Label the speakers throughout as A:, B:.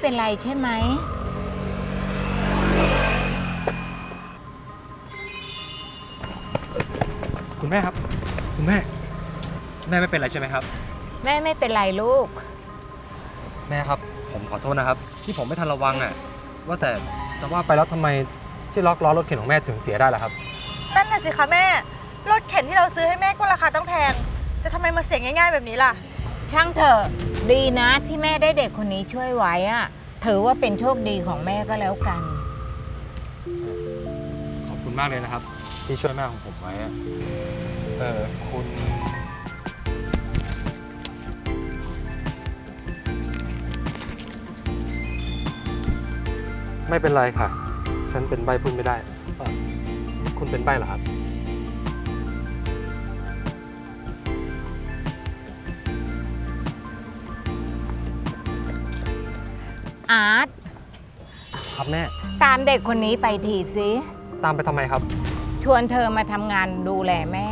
A: หนูหนูไม่เป็นไรใช่ไหม
B: คุณแม่ครับ คุณแม่ แม่ไม่เป็นไรใช่ไหมครับ
A: แม่ไม่เป็นไรลูก
B: แม่ครับ ผมขอโทษนะครับ ที่ผมไม่ทันระวังอะว่าแต่จะว่าไปแล้วทำไมที่ล็อกล้อรถเข็นของแม่ถึงเสียได้ล่ะครับ
C: นั่นน่ะสิคะแม่ รถเข็นที่เราซื้อให้แม่ก็ราคาต้องแพง แต่ทำไมมาเสียง่ายๆแบบนี้ล่ะ
A: ช่างเถอะ ดีนะที่แม่ได้เด็กคนนี้ช่วยไว้อะถือว่าเป็นโชคดีของแม่ก็แล้วกัน
B: ขอบคุณมากเลยนะครับ ที่ช่วยแม่ของผมไว้อะเออคุณไม่เป็นไรค่ะ ฉันเป็นใบพูดไม่ได้เอ่อคุณเป็นใบเหรอครับ
A: อาร์ต
B: ครับแม่
A: ตามเด็กคนนี้ไปทีสิ
B: ตามไปทำไมครับ
A: ชวนเธอมาทำงานดูแลแม่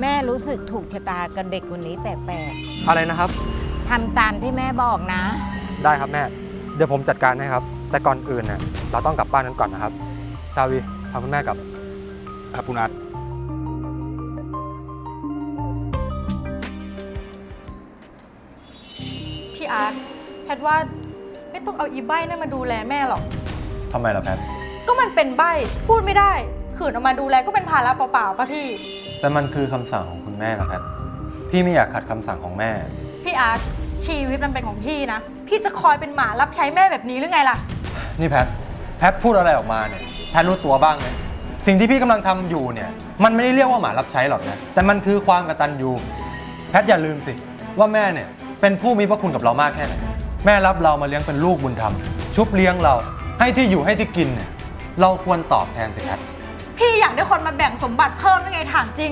A: แม่รู้สึกถูกชะตากับเด็กคนนี้แปลก
B: อะไรนะครับ
A: ๆทำตามที่แม่บอกนะ
B: ได้ครับแม่ เดี๋ยวผมจัดการให้ครับ แต่ก่อนอื่นเนี่ยเราต้องกลับบ้านกันก่อนนะครับ ชาวีพาคุณแม่กลับ ครับคุณอาร์ต
C: พี่อาร์ตแพทว่าไม่ ต้องเอาอีใบนั่นมาดูแลแม่หรอก
B: ทำไมล่ะแพท
C: ก็มันเป็นใบพูดไม่ได้ ขืนเอามาดูแลก็เป็นภาระเปล่าๆป่ะพี่
B: แต่มันคือคำสั่งของคุณแม่นะแพทพี่ไม่อยากขัดคำสั่งของแม่
C: พี่อาร์ตชีวิตมันเป็นของพี่นะ พี่จะคอยเป็นหมารับใช้แม่แบบนี้หรือไงล่ะ
B: นี่แพทแพทพูดอะไรออกมาเนี่ยแพทรู้ตัวบ้างไหมสิ่งที่พี่กำลังทำอยู่เนี่ย มันไม่ได้เรียกว่าหมารับใช้หรอกนะ แต่มันคือความกตัญญูแพทอย่าลืมสิว่าแม่เนี่ยเป็นผู้มีพระคุณกับเรามากแค่ไหน แม่รับเรามาเลี้ยงเป็นลูกบุญธรรม ชุบเลี้ยงเราให้ที่อยู่ให้ที่กินเนี่ยเราควรตอบแทนสิแพท
C: พี่อยากได้คนมาแบ่งสมบัติเพิ่มหรือไงถามจริง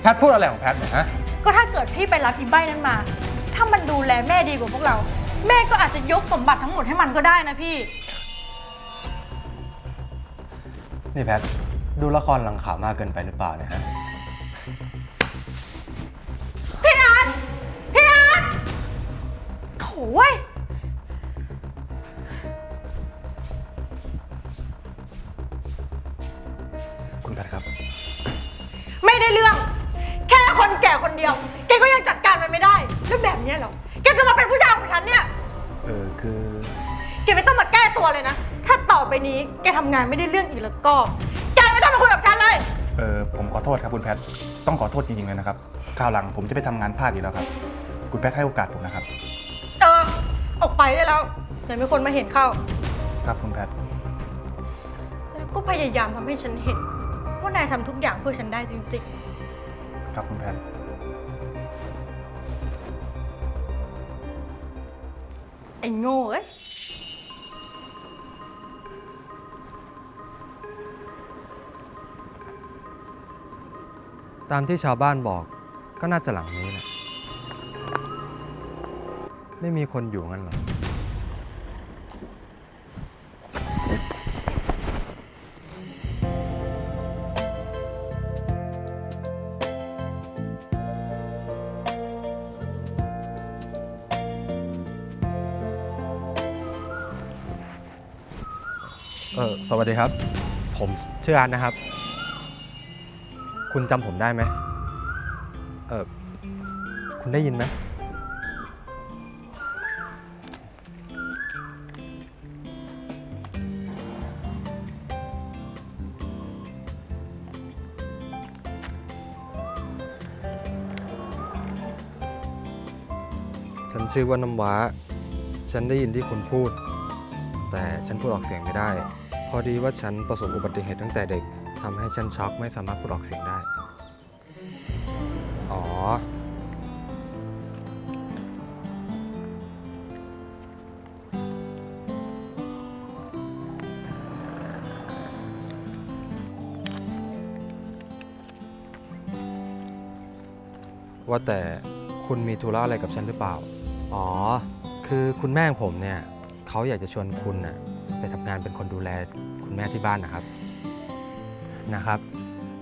B: แพทพูดอะไรของแพทเนี่ยฮะ
C: ก็ถ้าเกิดพี่ไปรับอีใบนั้นมา ถ้ามันดูแลแม่ดีกว่าพวกเรา แม่ก็อาจจะยกสมบัติทั้งหมดให้มันก็ได้นะพี่
B: นี่แพทดูละครหลังข่าวมากเกินไปหรือเปล่าเนี่ยฮะ
C: เว้ย
B: คุณแพทครับ
C: ไม่ได้เรื่อง แค่คนแก่คนเดียว แกก็ยังจัดการมันไม่ได้ แล้วแบบเนี้ยเหรอ แกจะมาเป็นผู้ชายของฉันเนี่ย
B: เออคือ
C: แกไม่ต้องมาแก้ตัวเลยนะ ถ้าต่อไปนี้แกทำงานไม่ได้เรื่องอีกแล้วก็ แกไม่ต้องมาคุยกับฉันเลย
D: เออผมขอโทษครับคุณแพท ต้องขอโทษจริงๆเลยนะครับ คราวหลังผมจะไปทำงานพลาดอีกแล้วครับ คุณแพทให้โอกาสผมนะครับ
C: เออออก ไปได้แล้วเดี๋ยวมีคนมาเห็นเข้า
D: ครับคุณแพท
C: แล้วก็พยายามทำให้ฉันเห็น ว่านายทำทุกอย่างเพื่อฉันได้จริง
D: ครับคุณแพท
C: ๆ ไอ้โง่เอ้ย
B: ตามที่ชาวบ้านบอกก็น่าจะหลังนี้แหละ ไม่มีคนอยู่งั้นเหรอ เออสวัสดีครับ ผมชื่ออาร์ตนะครับ คุณจำผมได้ไหมเออคุณได้ยินไหม ชื่อว่าน้ำว้า ฉันได้ยินที่คุณพูด แต่ฉันพูดออกเสียงไม่ได้ พอดีว่าฉันประสบอุบัติเหตุตั้งแต่เด็กทำให้ฉันช็อกไม่สามารถพูดออกเสียงได้ อ๋อ ว่าแต่คุณมีธุระอะไรกับฉันหรือเปล่า อ๋อ คือคุณแม่ของผมเนี่ยเขาอยากจะชวนคุณน่ะไปทำงานเป็นคนดูแลคุณแม่ที่บ้านนะครับ นะครับ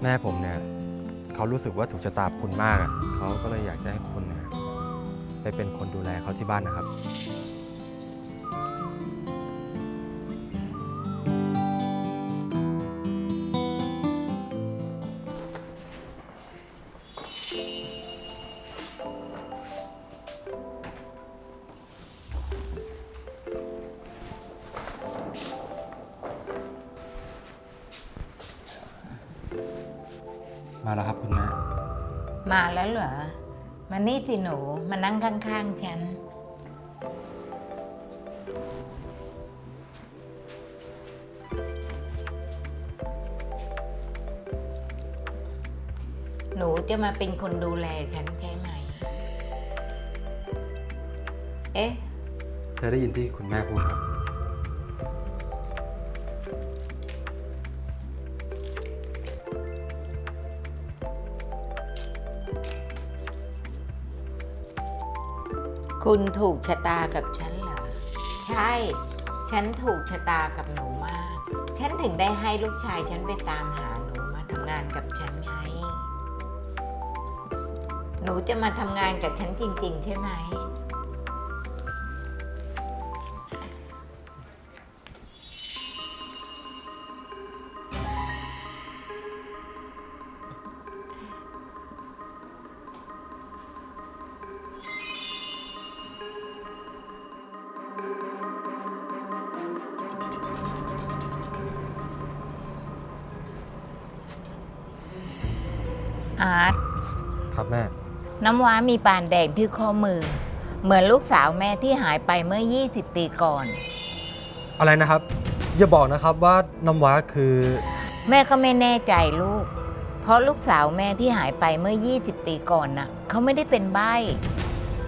B: แม่ผมเนี่ยเขารู้สึกว่าถูกชะตาคุณมากอะเขาก็เลยอยากจะให้คุณเนี่ยไปเป็นคนดูแลเขาที่บ้านนะครับ
A: สิหนู มานั่งข้างๆฉัน หนูจะมาเป็นคนดูแลฉันใช่ไหม เอ๊ะ
B: เธอได้ยินที่คุณแม่พูดครับ
A: คุณถูกชะตากับฉันเหรอ ใช่ ฉันถูกชะตากับหนูมาก ฉันถึงได้ให้ลูกชายฉันไปตามหาหนูมาทำงานกับฉันไง หนูจะมาทำงานกับฉันจริง ๆ ใช่ไหม น้ำว้ามีปานแดงที่ข้อมือ เหมือนลูกสาวแม่ที่หายไปเมื่อ 20 ปีก่อน
B: อะไรนะครับ อย่าบอกนะครับว่าน้ำว้าคือ
A: แม่ก็ไม่แน่ใจลูก เพราะลูกสาวแม่ที่หายไปเมื่อ 20 ปีก่อนน่ะเขาไม่ได้เป็นใบ้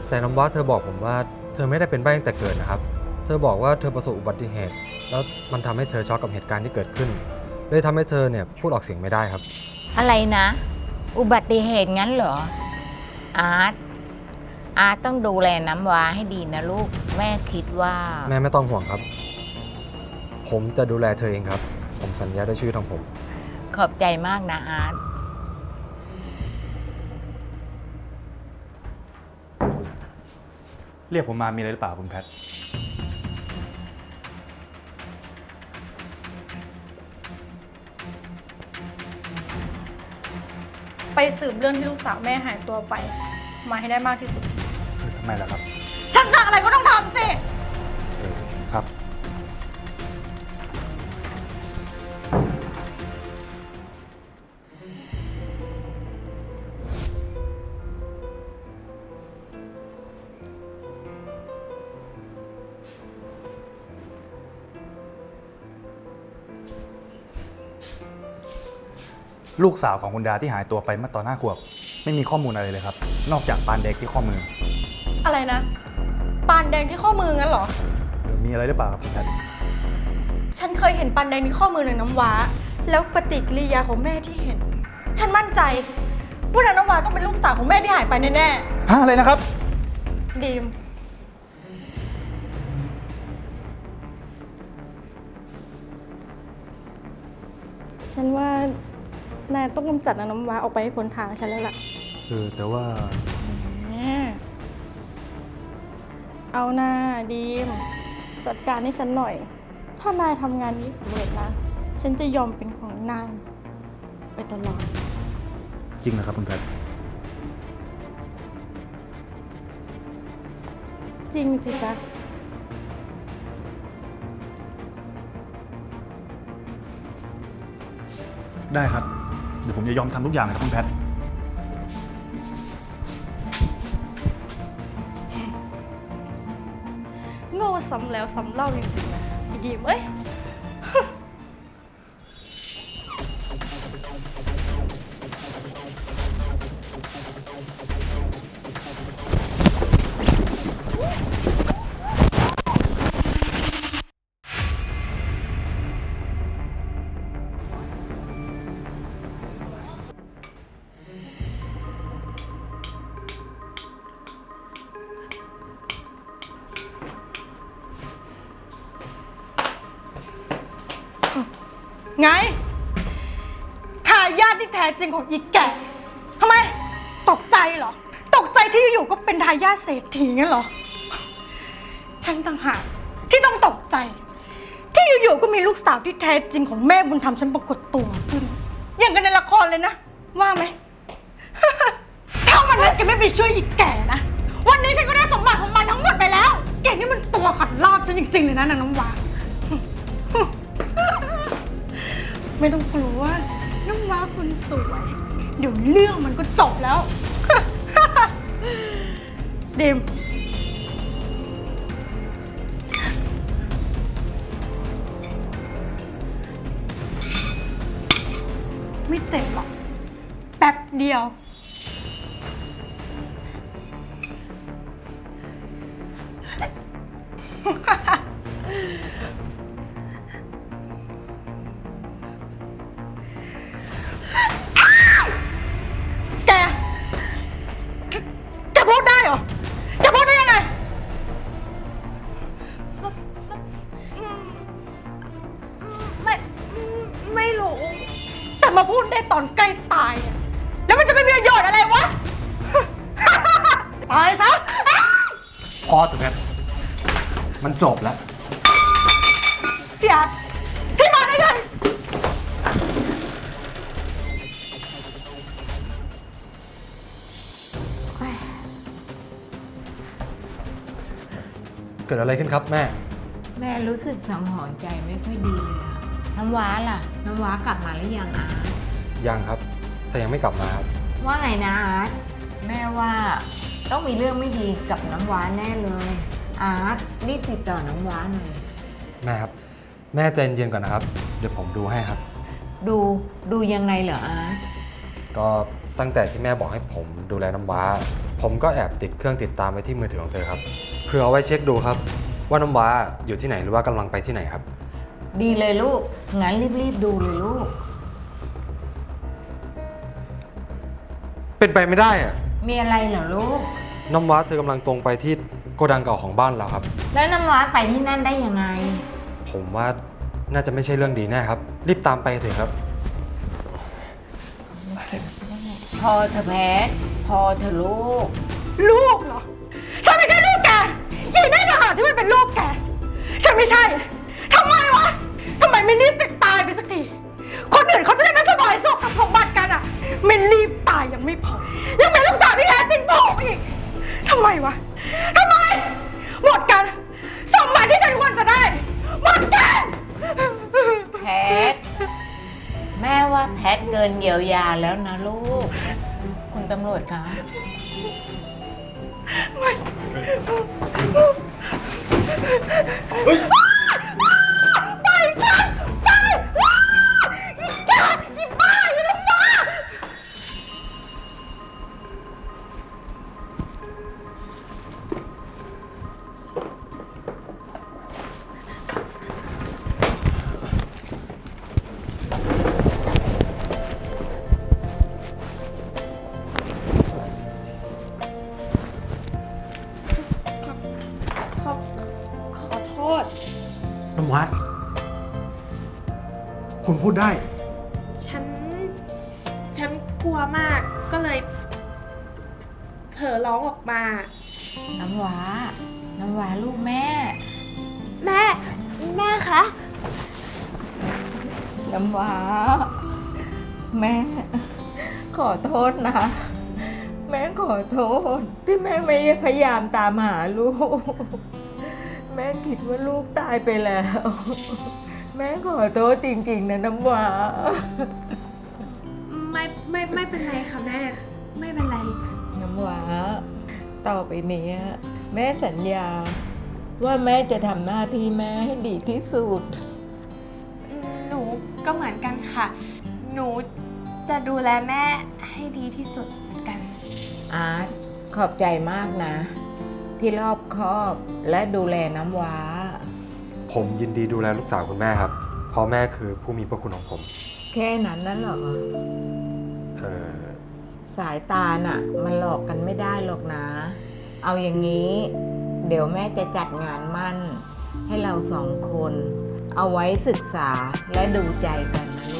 B: แต่น้ำว้าเธอบอกผมว่า เธอไม่ได้เป็นใบ้ตั้งแต่เกิดนะครับ เธอบอกว่าเธอประสบอุบัติเหตุ แล้วมันทำให้เธอช็อกกับเหตุการณ์ที่เกิดขึ้นเลยทำให้เธอเนี่ยพูดออกเสียงไม่ได้ครับ
A: อะไรนะ อุบัติเหตุงั้นเหรอ อาร์ตอาร์ตต้องดูแลน้ำว้าให้ดีนะลูก แม่คิดว่า
B: แม่ไม่ต้องห่วงครับ ผมจะดูแลเธอเองครับ ผมสัญญาด้วยชีวิตของผม
A: ขอบใจมากนะอาร์ต
D: เรียกผมมามีอะไรหรือเปล่าคุณแพท
C: สืบเรื่องที่ลูกสาวแม่หายตัวไป มาให้ได้มากที่สุด
D: ทำไมล่ะครับ ลูกสาวของคุณดาที่หายตัวไปเมื่อตอนห้าขวบ ไม่มีข้อมูลอะไรเลยครับ นอกจากปานเด็กที่ข้อมือ
C: อะไรนะ ปานแดงที่ข้อมืองั้นเหรอ
D: เออมีอะไรหรือเปล่าครับคุณแพท
C: ฉันเคยเห็นปานแดงที่ข้อมือในน้ำว้า แล้วปฏิกิริยาของแม่ที่เห็น ฉันมั่นใจว่านางน้ำว้าต้องเป็นลูกสาวของแม่ที่หายไปแน่
D: ฮะอะไรนะครับ
C: ๆดีม นายต้องกำจัดนางน้ำว้าออกไปให้พ้นทางฉันแล้วล่ะ
D: เออ แต่ว่า
C: เอาหน้าดีม จัดการให้ฉันหน่อย ถ้านายทำงานนี้สำเร็จนะ ฉันจะยอมเป็นของนายไปตลอด
D: จริงนะครับคุณแพท
C: จริงสิจ๊ะ
D: ได้ครับ เดี๋ยวผมจะยอมทำทุกอย่างเลยครับคุณแพท
C: โง่ซ้ำแล้วซ้ำเล่าจริงๆนะไอ้ดีมเอ้ย ไงทายาทที่แท้จริงของอีกแก่ทำไม ตกใจเหรอ ตกใจที่อยู่ๆก็เป็นทายาทเศรษฐีงั้นเหรอ ฉันต่างหากที่ต้องตกใจ ที่อยู่ๆก็มีลูกสาวที่แท้จริงของแม่บุญธรรมฉันปรากฏตัวขึ้น อย่างกันในละครเลยนะ ว่าไหม ถ้าวันนั้นแกไม่ไปช่วยอีกแก่นะ วันนี้ฉันก็ได้สมบัติของมันทั้งหมดไปแล้ว แกนี่มันตัวขัดลาบฉันจริงๆเลยนะนางน้ำหวาน ไม่ต้องกลัวน้องว้าคนสวย เดี๋ยวเรื่องมันก็จบแล้ว เดม ไม่เต็บหรอก แป๊บเดียว เกิดอะไร
B: ขึ้นครับแม่
A: แม่รู้สึกสังหรณ์ใจไม่ค่อยดีเลยอะน้ำว้าล่ะ น้ำว้ากลับมาหรือยังอาร์ต
B: ยังครับแต่ยังไม่กลับมาครับ
A: ว่าไงนะอาร์ตแม่ว่าต้องมีเรื่องไม่ดีกับน้ำว้าแน่เลย อาร์ตรีบติดต่อน้ำว้าหน่อย
B: แม่ครับ แม่ใจเย็นๆก่อนนะครับ เดี๋ยวผมดูให้ครับ
A: ดูดูยังไงเหรออาร์ต
B: ก็ตั้งแต่ที่แม่บอกให้ผมดูแลน้ำว้า ผมก็แอบติดเครื่องติดตามไว้ที่มือถือของเธอครับ เพื่อเอาไว้เช็คดูครับ ว่าน้ำว้าอยู่ที่ไหนหรือว่ากำลังไปที่ไหนครับ
A: ดีเลยลูก งั้นรีบๆดูเลยลูก
B: เป็นไปไม่ได้อะ
A: มีอะไรเหรอลูก
B: น้ำว้าเธอกำลังตรงไปที่โกดังเก่าของบ้านเราครับ
A: แล้วน้ำว้าไปที่นั่นได้ยังไง
B: ผมว่าน่าจะไม่ใช่เรื่องดีแน่ครับ รีบตามไปเถอะครับ
A: พอเธอะแพทพอเธอะลูก
C: ลูกเหรอ ยีแม่ทหารที่มันเป็นลูกแก ฉันไม่ใช่ ทำไมวะ ทำไมไม่รีบติดตายไปสักที คนอื่นเขาจะได้ไม่สบายสุขกับสมบัติกันอะไม่รีบตายยังไม่พอ ยังเป็นลูกสาวที่แท้จริงผมอีก ทำไมวะ ทำไม หมดกัน สมบัติที่ฉันควรจะได้ หมดกัน
A: แพทแม่ว่าแพทเกินเยียวยาแล้วนะลูก คุณตำรวจคะ
C: ไเฮ้
E: ย
A: ขอโทษ ที่แม่ไม่พยายามตามหาลูก แม่คิดว่าลูกตายไปแล้ว แม่ขอโทษจริง ๆ นะน้ำว้า
E: ไม่ไม่ไม่เป็นไรค่ะแม่ ไม่เป็นไร
A: น้ำว้าต่อไปเนี้ยแม่สัญญา ว่าแม่จะทำหน้าที่แม่ให้ดีที่สุด
E: หนูก็เหมือนกันค่ะ หนูจะดูแลแม่ให้ดีที่สุดเหมื อนกัน
A: อาร์ตขอบใจมากนะ ที่รอบคอบและดูแลน้ำว้า
B: ผมยินดีดูแลลูกสาวคุณแม่ครับเพราะแม่คือผู้มีพระคุณของผม
A: แค่นั้นนั่นเหรอ
B: เออ
A: สายตาน่ะ มันหลอกกันไม่ได้หรอกนะ เอาอย่างนี้ เดี๋ยวแม่จะจัดงานมั่น ให้เราสองคน เอาไว้ศึกษาและดูใจกันนะลูก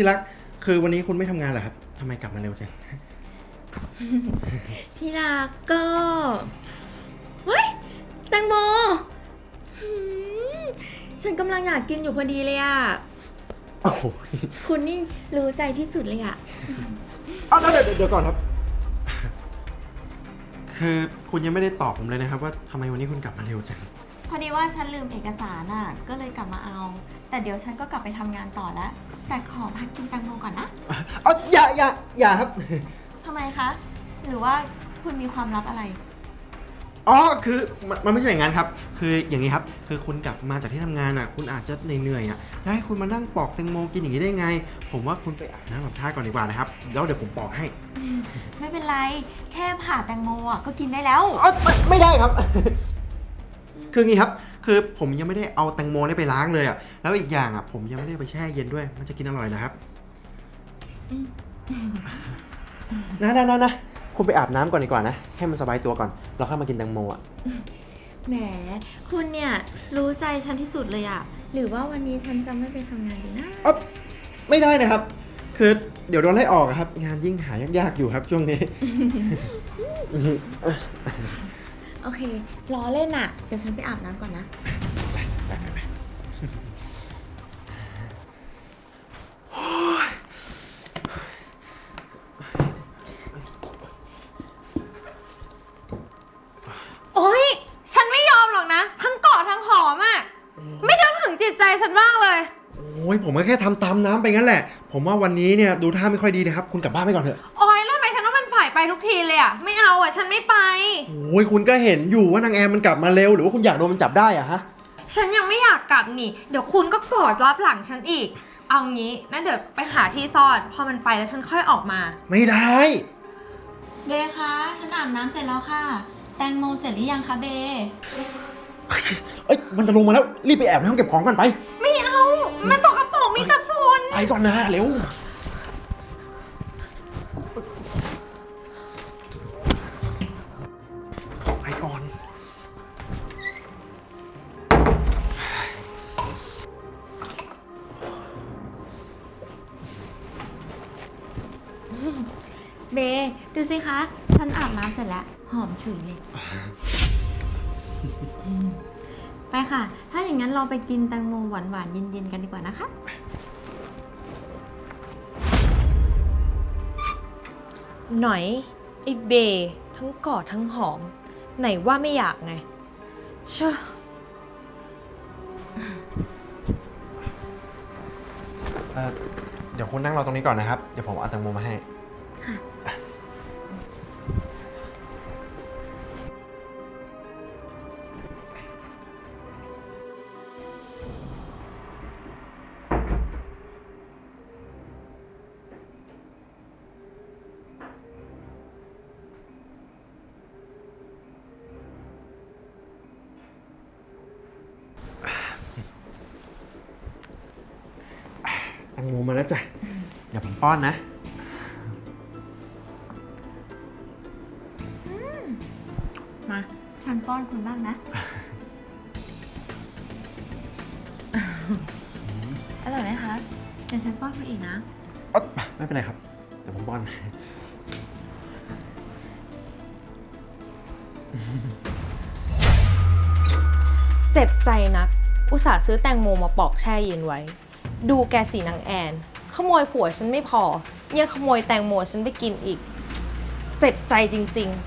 E: ที่รัก คือ
F: วันนี้คุณไม่ทำงานเหรอครับทำไมกลับมาเร็วจัง
E: ที่รักก็เฮ้ยแตงโมหืมฉันกำลังอยากกินอยู่พอดีเลยอะ
F: โอ้โห
E: คุณนี่รู้ใจที่สุดเลยอะ
F: เอาเดี๋ยวเดี๋ยวเดี๋ยวก่อนครับ คือคุณยังไม่ได้ตอบผมเลยนะครับ ว่าทำไมวันนี้คุณกลับมาเร็วจัง
E: พอดีว่าฉันลืมเอกสารอะก็เลยกลับมาเอา แต่เดี๋ยวฉันก็กลับไปทำงานต่อแล้ว แต่ขอพักกินแตงโมก่อนนะ
F: เอาอย่าอย่าอย่าครับ
E: ทำไมคะ หรือว่าคุณมีความลับอะไร
F: อ๋อ คือมันมันไม่ใช่อย่างนั้นครับ คืออย่างนี้ครับ คือคุณกลับมาจากที่ทำงานอะ คุณอาจจะเหนื่อยๆอะจะให้คุณมานั่งปอกแตงโมกินอย่างนี้ได้ไง ผมว่าคุณไปอาบน้ำอาบท่าก่อนดีกว่านะครับ แล้วเดี๋ยวผมปอกให้
E: ไม่เป็นไร แค่ผ่าแตงโมอะก็กินได้แล้ว
F: อ๋อไม่ไม่ได้ครับ คืองี้ครับคือผมยังไม่ได้เอาแตงโมนี่ไปล้างเลยอะแล้วอีกอย่างอะผมยังไม่ได้ไปแช่เย็นด้วย มันจะกินอร่อยเหรอครับนะนะนะนะคุณไปอาบน้ำก่อนดีกว่านะ ให้มันสบายตัวก่อน เราค่อยมากินแตงโมอะ
E: แหม คุณเนี่ยรู้ใจฉันที่สุดเลยอะหรือว่าวันนี้ฉันจะไม่ไปทำงานดีนะ
F: อ๊อบไม่ได้นะครับ คือเดี๋ยวโดนไล่ออกอะครับ งานยิ่งหายากๆอยู่ครับช่วงนี้
E: โอเคล้อเล่นอะเดี๋ยวฉันไปอาบน้ำก่อนนะ
G: โอ๊ย ฉันไม่ยอมหรอกนะ ทั้งกอดทั้งหอมอะ่ะไม่นึกถึงจิตใจฉันบ้างเลย
F: โอ้ยผมก็แค่ทำตามน้ำไปงั้นแหละ ผมว่าวันนี้เนี่ยดูท่าไม่ค่อยดีนะครับ คุณกลับบ้านไปก่อนเถอะ
G: โอ๊ ไปทุกทีเลยอะ่ะไม่เอาอะ่ะฉันไม่ไป
F: โอ้ยคุณก็เห็นอยู่ว่านางแอมมันกลับมาเร็วหรือว่าคุณอยากโดนมันจับได้อะฮะ
G: ฉันยังไม่อยากกลับนี่ เดี๋ยวคุณก็กอดรับหลังฉันอีก เอางี้นะเดี๋ยวไปหาที่ซ่อน พอมันไปแล้วฉันค่อยออกมา
F: ไม่ได้
E: เบคะ ฉันอาบน้ำเสร็จแล้วค่ะ แตงโมเสร็จหรือยังคะเบ
F: เอ้ยมันจะลงมาแล้วรีบไปแอบในห้องเก็บของกันไป
G: ไม่เอา มันสกปรกมีแต่ฝุ่น
F: ไปก่อนนะเร็ว
E: เบดูสิคะ ฉันอาบน้ำเสร็จแล้ว หอมฉุยเลย ไปค่ะ ถ้าอย่างนั้นเราไปกินแตงโมหวานๆเย็นๆกันดีกว่านะคะ
G: หน่อยไอ้เบทั้งกอดทั้งหอม ไหนว่าไม่อยากไง เชื่อ
F: เอ่อเดี๋ยวคุณนั่งรอตรงนี้ก่อนนะครับ เดี๋ยวผมเอาแตังโมมาให้ งโมมาแล้วจ้ะเดี๋ยวผมป้อนนะ
E: มา ฉันป้อนคุณบ้างนะ อร่อยไหมคะเดี๋ยวฉันป้อนคุณอีกนะ
F: อ๊อบไม่เป็นไรครับ เดี๋ยวผมป้อน
G: เจ็บใจนัก อุตส่าห์ซื้อแตงโมมาปอกแช่เย็นไว้ ดูแกสีนางแอน ขโมยผัวฉันไม่พอ ยังขโมยแตงโมฉันไปกินอีก เจ็บใจจริง ๆ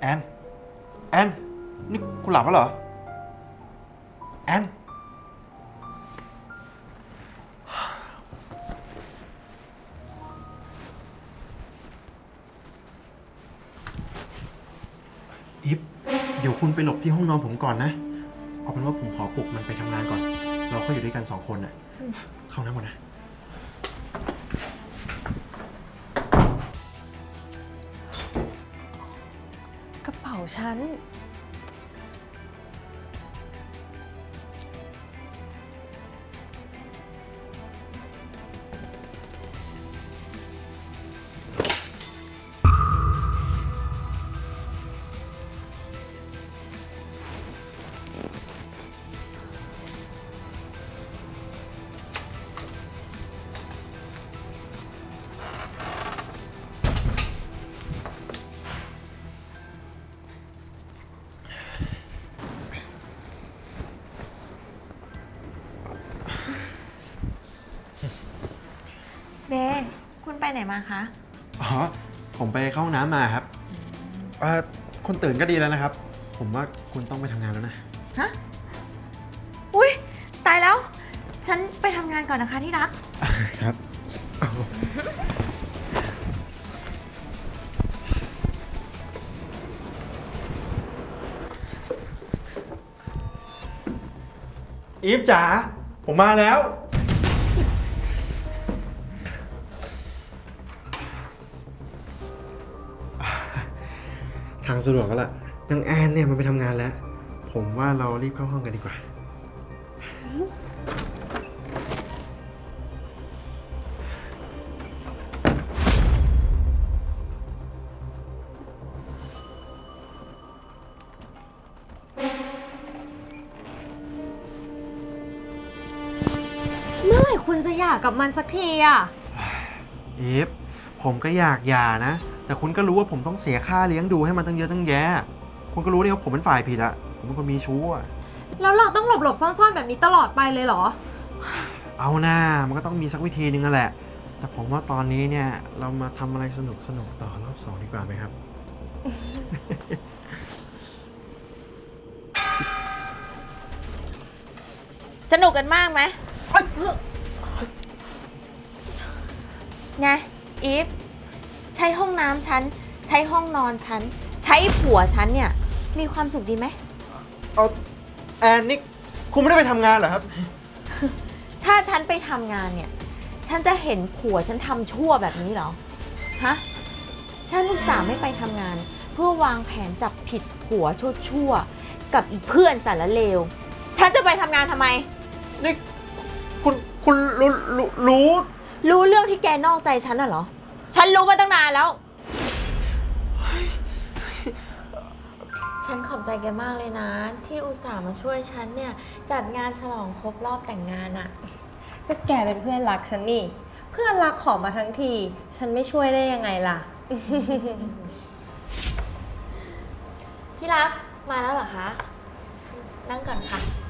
F: แอน แอน นี่คุณหลับแล้วเหรอ อมผมก่อนนะ เอาเป็นว่าผมขอปลุกมันไปทำงานก่อน เราก็อยู่ด้วยกันสองคนน่ะ เข้าน้ำก่อนนะ
G: กระ
E: เป๋าฉัน ไปไหนมาคะ
F: อ๋อ ผมไปเข้าห้องน้ำมาครับเอ่อคุณตื่นก็ดีแล้วนะครับ ผมว่าคุณต้องไปทำงานแล้วนะ
E: ฮะ อุ้ยตายแล้ว ฉันไปทำงานก่อนนะคะที่รัก
F: ครับ อีฟจ๋า ผมมาแล้ว ทางสะดวกก็ละนางแอนเนี่ยมันไปทำงานแล้ว ผมว่าเรารีบเข้าห้องกันดีกว่า
G: เมื่อไหร่คุณจะหย่ากับมันสักทีอะ
F: อีฟผมก็อยากหย่านะ แต่คุณก็รู้ว่าผมต้องเสียค่าเลี้ยงดูให้มันตั้งเยอะตั้งแยะ คุณก็รู้นี่ว่าผมเป็นฝ่ายผิดอะผมเป็นคนมีชู้อะ
G: แล้วเราต้องหลบหลบๆซ่อนๆแบบนี้ตลอดไปเลยเหรอ
F: เอาหน้ามันก็ต้องมีสักวิธีหนึงนั่นแหละ แต่ผมว่าตอนนี้เนี่ยเรามาทำอะไรสนุกสนุกๆต่อรอบสองดีกว่าไหมครับ
E: สนุกกันมากไหมไงอีฟ ใช้ห้องน้ำฉัน ใช้ห้องนอนฉัน ใช้ผัวฉันเนี่ย มีความสุขดีไหม
F: เอาแอนนี่คุณไม่ได้ไปทำงานเหรอครับ
E: ถ้าฉันไปทำงานเนี่ย ฉันจะเห็นผัวฉันทำชั่วแบบนี้เหรอ ฮะ ฉันอุตส่าห์ไม่ไปทำงาน เพื่อวางแผนจับผิดผัวชั่วๆกับอีเพื่อนสารเลว ฉันจะไปทำงานทำไม
F: นี่คุณคุณรู้รู้รู้
E: รู้เรื่องที่แกนอกใจฉันน่ะเหรอ ฉันรู้มาตั้งนานแล้ว
G: ฉันขอบใจแกมากเลยนะ ที่อุตส่าห์มาช่วยฉันเนี่ย จัดงานฉลองครบรอบแต่งงานอะก็แกเป็นเพื่อนรักฉันนี่ เพื่อนรักขอมาทั้งที ฉันไม่ช่วยได้ยังไงล่ะ
E: ที่รักมาแล้วเหรอคะ นั่งก่อนค่ะ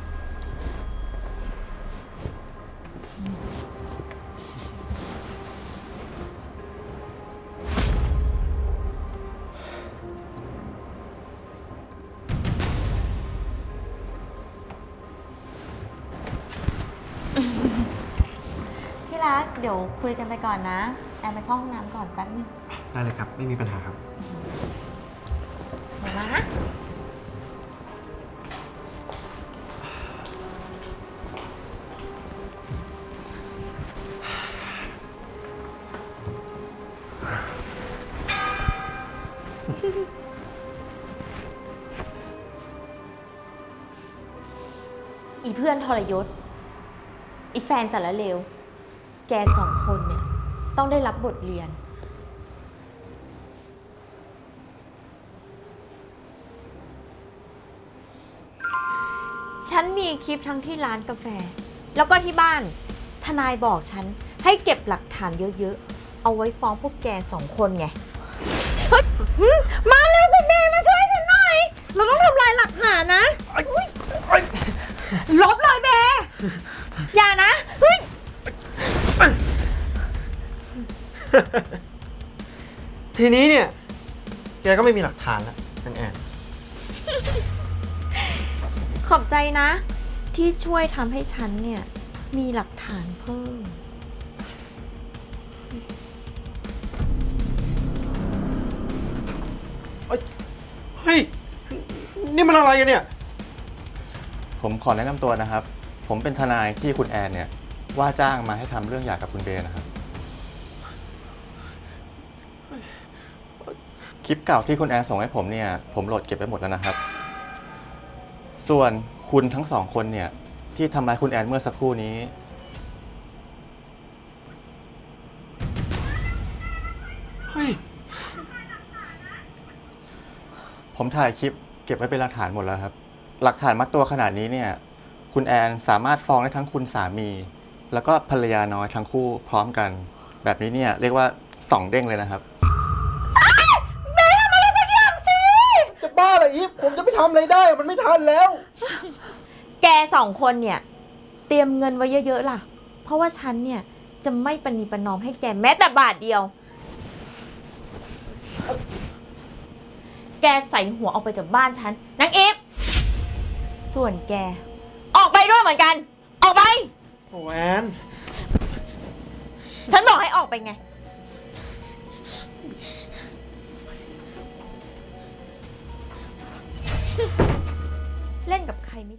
E: ดี๋ยวคุยกันไปก่อนนะ แอนไปเข้าห้องน้ำก่อนแป๊บนึง
F: ได้เลยครับ ไม่มีปัญหาครับ
E: เดี๋ยวมานะอีเพื่อนทรยศ อีแฟนสารเลว แกสองคนเนี่ย ต้องได้รับบทเรียน ฉันมีคลิปทั้งที่ร้านกาแฟ แล้วก็ที่บ้าน ทนายบอกฉัน ให้เก็บหลักฐานเยอะๆ เอาไว้ฟ้องพวกแกสองคนไง เฮ้ยหืมมาเร็วสิเบมาช่วยฉันหน่อย
G: เราต้องทำลายหลักฐานนะ
E: ลบเลยเบอย่านะ
F: ทีนี้เนี่ย แกก็ไม่มีหลักฐานแล้วนางแอน
E: ขอบใจนะ ที่ช่วยทำให้ฉันเนี่ย มีหลักฐานเพิ่ม
F: เฮ้ย นี่มันอะไรกันเนี่ย
H: ผมขอแนะนำตัวนะครับ ผมเป็นทนายที่คุณแอนเนี่ย ว่าจ้างมาให้ทำเรื่องหย่ากับคุณเบย์นะครับ
F: ท
H: คลิปเก่าที่คุณแอนส่งให้ผมเนี่ย ผมโหลดเก็บไว้หมดแล้วนะครับ ส่วนคุณทั้งสองคนเนี่ย ที่ทำร้ายคุณแอนเมื่อสักครู่นี้
F: เฮ้ย
H: ผมถ่ายคลิปเก็บไว้เป็นหลักฐานหมดแล้วครับ หลักฐานมัดตัวขนาดนี้เนี่ย คุณแอนสามารถฟ้องได้ทั้งคุณสามี แล้วก็ภรรยาน้อยทั้งคู่พร้อมกัน แบบนี้เนี่ยเรียกว่าสองเด้งเลยนะครับ
F: จะบ้าเหรออีฟผมจะไป ทำอะไรได้ มันไม่ทันแล้ว
E: แกสองคนเนี่ย เตรียมเงินไว้เยอะๆล่ะ เพราะว่าฉันเนี่ย จะไม่ปณีประนอมให้แกแม้แต่บาทเดียว แกใส่หัวออกไปจากบ้านฉันนางอีฟส่วนแก ออกไปด้วยเหมือนกัน ออกไป
F: โอ้แอน
E: ฉันบอกให้ออกไปไง เล่นกับใครไม่เล่น